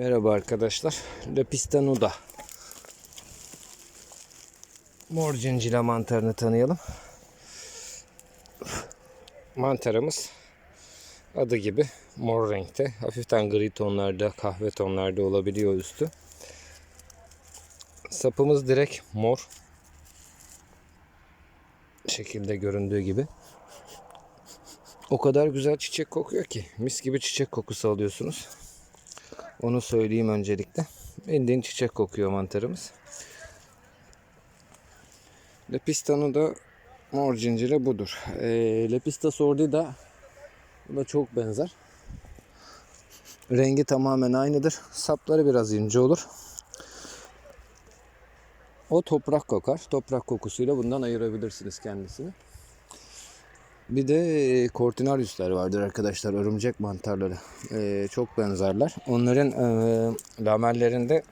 Merhaba arkadaşlar. Lepista nuda. Mor cincila mantarını tanıyalım. Mantarımız adı gibi mor renkte. Hafiften gri tonlarda, kahve tonlarda olabiliyor üstü. Sapımız direkt mor. Şekilde göründüğü gibi. O kadar güzel çiçek kokuyor ki. Mis gibi çiçek kokusu alıyorsunuz. Onu söyleyeyim öncelikle. Bildiğin çiçek kokuyor mantarımız. Lepista'nı da mor cincire budur. E, Lepista sordida da çok benzer. Rengi tamamen aynıdır. Sapları biraz ince olur. O toprak kokar. Toprak kokusuyla bundan ayırabilirsiniz kendisini. Bir de Cortinarius'lar vardır arkadaşlar. Örümcek mantarları. Ee, çok benzerler. Onların e, lamellerinde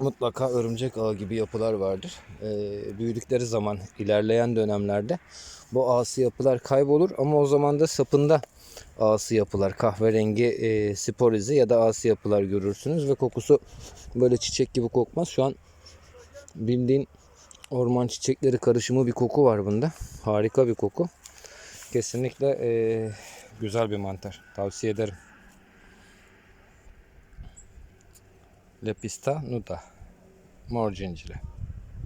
mutlaka örümcek ağı gibi yapılar vardır. Ee, büyüdükleri zaman ilerleyen dönemlerde bu ağsı yapılar kaybolur ama o zaman da sapında ağsı yapılar kahverengi e, spor izi ya da ağsı yapılar görürsünüz ve kokusu böyle çiçek gibi kokmaz. Şu an bildiğin orman çiçekleri karışımı bir koku var bunda. Harika bir koku. Kesinlikle e, güzel bir mantar. Tavsiye ederim. Lepista nuda. Mor cincile.